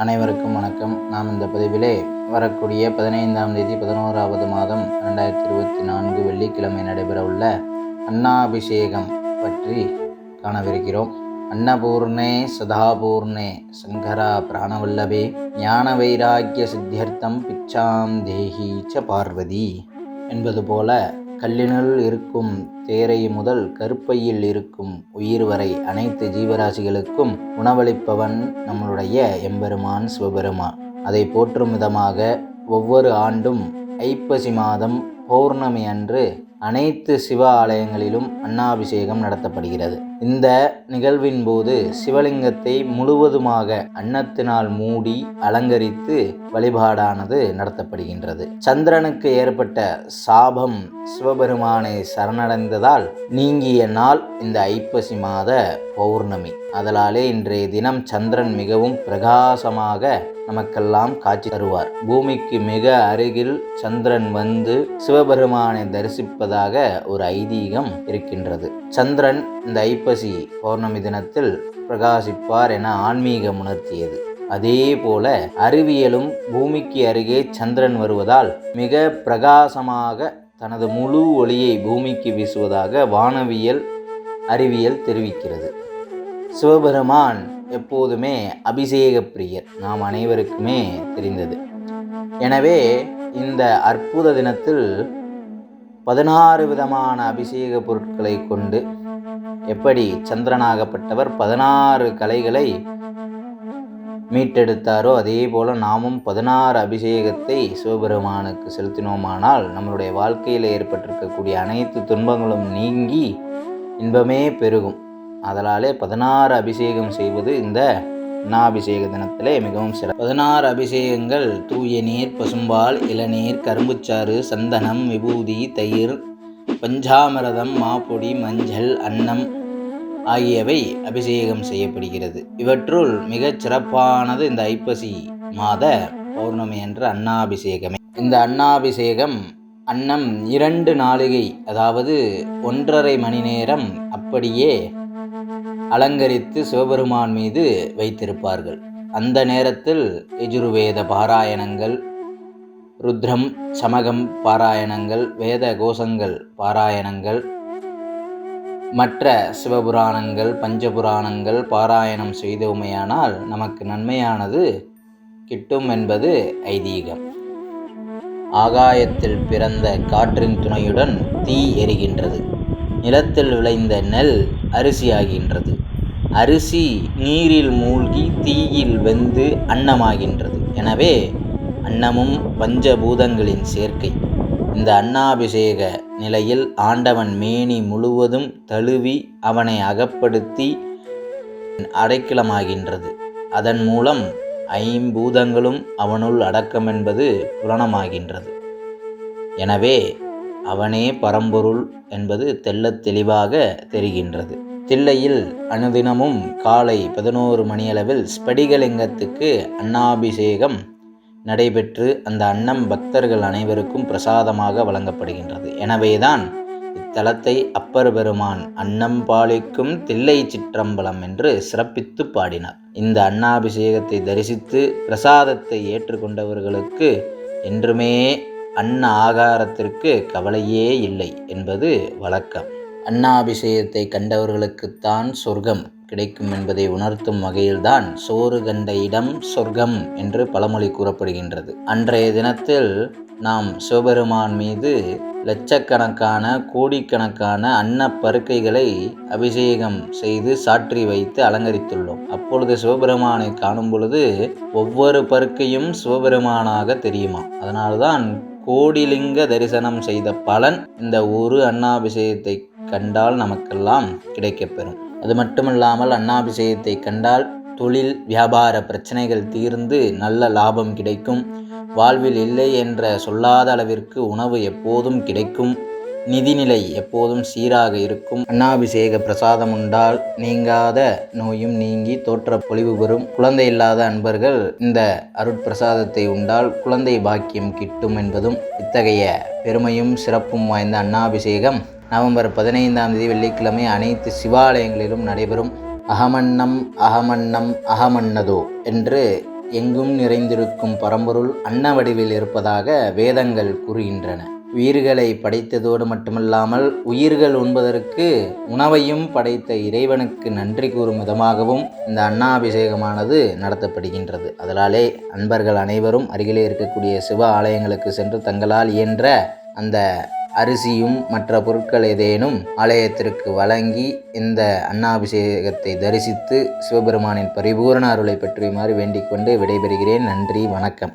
அனைவருக்கும் வணக்கம். நாம் இந்த பதிவிலே வரக்கூடிய பதினைந்தாம் தேதி பதினோராவது மாதம் ரெண்டாயிரத்தி இருபத்தி நான்கு வெள்ளிக்கிழமை நடைபெறவுள்ள அன்னாபிஷேகம் பற்றி காணவிருக்கிறோம். அன்னபூர்ணே சதாபூர்ணே சங்கரா பிராணவல்லபே ஞான வைராக்கிய சித்தியர்த்தம் பிச்சாம் தேஹி ச பார்வதி என்பது போல கல்லினுள் இருக்கும் தேரை முதல் கருப்பையில் இருக்கும் உயிர் வரை அனைத்து ஜீவராசிகளுக்கும் உணவளிப்பவன் நம்மளுடைய எம்பெருமான் சிவபெருமான் அதை போற்றும் விதமாக ஒவ்வொரு ஆண்டும் ஐப்பசி மாதம் பௌர்ணமி அன்று அனைத்து சிவ ஆலயங்களிலும் அன்னாபிஷேகம் நடத்தப்படுகிறது. இந்த நிகழ்வின் போது சிவலிங்கத்தை முழுவதுமாக அன்னத்தினால் மூடி அலங்கரித்து வழிபாடானது நடத்தப்படுகின்றது. சந்திரனுக்கு ஏற்பட்ட சாபம் சிவபெருமானை சரணடைந்ததால் நீங்கிய நாள் இந்த ஐப்பசி மாத பௌர்ணமி. அதனாலே இன்றைய தினம் சந்திரன் மிகவும் பிரகாசமாக நமக்கெல்லாம் காட்சி தருவார். பூமிக்கு மிக அருகில் சந்திரன் வந்து சிவபெருமானை தரிசிப்பதாக ஒரு ஐதீகம் இருக்கின்றது. சந்திரன் இந்த ஐப்பசி பௌர்ணமி தினத்தில் பிரகாசிப்பார் என ஆன்மீகம் உணர்த்தியது. அதே போல அறிவியலும் பூமிக்கு அருகே சந்திரன் வருவதால் மிக பிரகாசமாக தனது முழு ஒளியை பூமிக்கு வீசுவதாக வானவியல் அறிவியல் தெரிவிக்கிறது. சிவபெருமான் எப்போதுமே அபிஷேக பிரியர். நாம் அனைவருக்குமே தெரிந்தது. எனவே இந்த அற்புத தினத்தில் பதினாறு விதமான அபிஷேக பொருட்களை கொண்டு எப்படி சந்திரனாகப்பட்டவர் பதினாறு கலைகளை மீட்டெடுத்தாரோ அதே போல் நாமும் பதினாறு அபிஷேகத்தை சிவபெருமானுக்கு செலுத்தினோமானால் நம்மளுடைய வாழ்க்கையில் ஏற்பட்டிருக்கக்கூடிய அனைத்து துன்பங்களும் நீங்கி இன்பமே பெருகும். அதனாலே பதினாறு அபிஷேகம் செய்வது இந்த நாபிஷேக தினத்திலே மிகவும் சிறப்பு. பதினாறு அபிஷேகங்கள் தூய நீர் பசும்பால் இளநீர் கரும்புச்சாறு சந்தனம் விபூதி தயிர் பஞ்சாமிரதம் மாப்பொடி மஞ்சள் அன்னம் ஆகியவை அபிஷேகம் செய்யப்படுகிறது. இவற்றுள் மிகச் சிறப்பானது இந்த ஐப்பசி மாத பௌர்ணமி என்ற அன்னாபிஷேகமே. இந்த அன்னாபிஷேகம் அன்னம் இரண்டு நாளிகை அதாவது ஒன்றரை மணி நேரம் அப்படியே அலங்கரித்து சிவபெருமான் மீது வைத்திருப்பார்கள். அந்த நேரத்தில் எஜுர்வேத பாராயணங்கள் ருத்ரம் சமகம் பாராயணங்கள் வேத கோஷங்கள் பாராயணங்கள் மற்ற சிவபுராணங்கள் பஞ்சபுராணங்கள் பாராயணம் செய்தோமையானால் நமக்கு நன்மையானது கிட்டும் என்பது ஐதீகம். ஆகாயத்தில் பிறந்த காற்றின் துணையுடன் தீ எரிகின்றது. நிலத்தில் விளைந்த நெல் அரிசியாகின்றது. அரிசி நீரில் மூழ்கி தீயில் வெந்து அன்னமாகின்றது. எனவே அன்னமும் பஞ்சபூதங்களின் சேர்க்கை. இந்த அன்னாபிஷேக நிலையில் ஆண்டவன் மேனி முழுவதும் தழுவி அவனை அகப்படுத்தி அடைக்கலமாகின்றது. அதன் மூலம் ஐம்பூதங்களும் அவனுள் அடக்கம் என்பது புலனமாகின்றது எனவே அவனே பரம்பொருள் என்பது தெள்ளத் தெளிவாக தெரிகின்றது. தில்லையில் அனுதினமும் காலை பதினோரு மணியளவில் ஸ்படிகலிங்கத்துக்கு அன்னாபிஷேகம் நடைபெற்று அந்த அன்னம் பக்தர்கள் அனைவருக்கும் பிரசாதமாக வழங்கப்படுகின்றது. எனவேதான் இத்தலத்தை அப்பர் பெருமான் அன்னம் பாலிக்கும் தில்லை சிற்றம்பலம் என்று சிறப்பித்து பாடினார். இந்த அன்னாபிஷேகத்தை தரிசித்து பிரசாதத்தை ஏற்றுக்கொண்டவர்களுக்கு என்றுமே அன்ன ஆகாரத்திற்கு கவலையே இல்லை என்பது வழக்கம். அன்னாபிஷேகத்தை கண்டவர்களுக்குத்தான் சொர்க்கம். கிடைக்கும் என்பதை உணர்த்தும் வகையில்தான் சோறு கண்ட இடம் சொர்க்கம் என்று பழமொழி கூறப்படுகின்றது. அன்றைய தினத்தில் நாம் சிவபெருமான் மீது லட்சக்கணக்கான கோடிக்கணக்கான அன்ன பருக்கைகளை அபிஷேகம் செய்து சாற்றி வைத்து அலங்கரித்துள்ளோம். அப்பொழுது சிவபெருமானை காணும் பொழுது ஒவ்வொரு பருக்கையும் சிவபெருமானாக தெரியுமா? அதனால்தான் கோடிலிங்க தரிசனம் செய்த பலன் இந்த ஒரு அன்னாபிஷேகத்தை கண்டால் நமக்கெல்லாம் கிடைக்கப்பெறும் அது மட்டுமல்லாமல் அன்னாபிஷேகத்தை கண்டால் தொழில் வியாபார பிரச்சனைகள் தீர்ந்து நல்ல லாபம் கிடைக்கும். வாழ்வில் இல்லை என்ற சொல்லாத அளவிற்கு உணவு எப்போதும் கிடைக்கும். நிதிநிலை எப்போதும் சீராக இருக்கும். அன்னாபிஷேக பிரசாதம் உண்டால் நீங்காத நோயும் நீங்கி தோற்ற பொலிவு பெறும். குழந்தை இல்லாத அன்பர்கள் இந்த அருட்பிரசாதத்தை உண்டால் குழந்தை பாக்கியம் கிட்டும் என்பதும் இத்தகைய பெருமையும் சிறப்பும் வாய்ந்த அன்னாபிஷேகம் நவம்பர் பதினைந்தாம் தேதி வெள்ளிக்கிழமை அனைத்து சிவாலயங்களிலும் நடைபெறும் அகமன்னம் அகமன்னம் அகமன்னதோ என்று எங்கும் நிறைந்திருக்கும் பரம்பொருள் அன்ன வடிவில் இருப்பதாக வேதங்கள் கூறுகின்றன. உயிர்களை படைத்ததோடு மட்டுமல்லாமல் உயிர்கள் உண்பதற்கு உணவையும் படைத்த இறைவனுக்கு நன்றி கூறும் விதமாகவும் இந்த அன்னாபிஷேகமானது நடத்தப்படுகின்றது. அதனாலே அன்பர்கள் அனைவரும் அருகிலே இருக்கக்கூடிய சிவ ஆலயங்களுக்கு சென்று தங்களால் இயன்ற அந்த அரிசியும் மற்ற பொருட்கள் ஏதேனும் ஆலயத்திற்கு வழங்கி இந்த அன்னாபிஷேகத்தை தரிசித்து சிவபெருமானின் பரிபூரண அருளை பற்றியுமாறு வேண்டிக் கொண்டு விடைபெறுகிறேன். நன்றி வணக்கம்.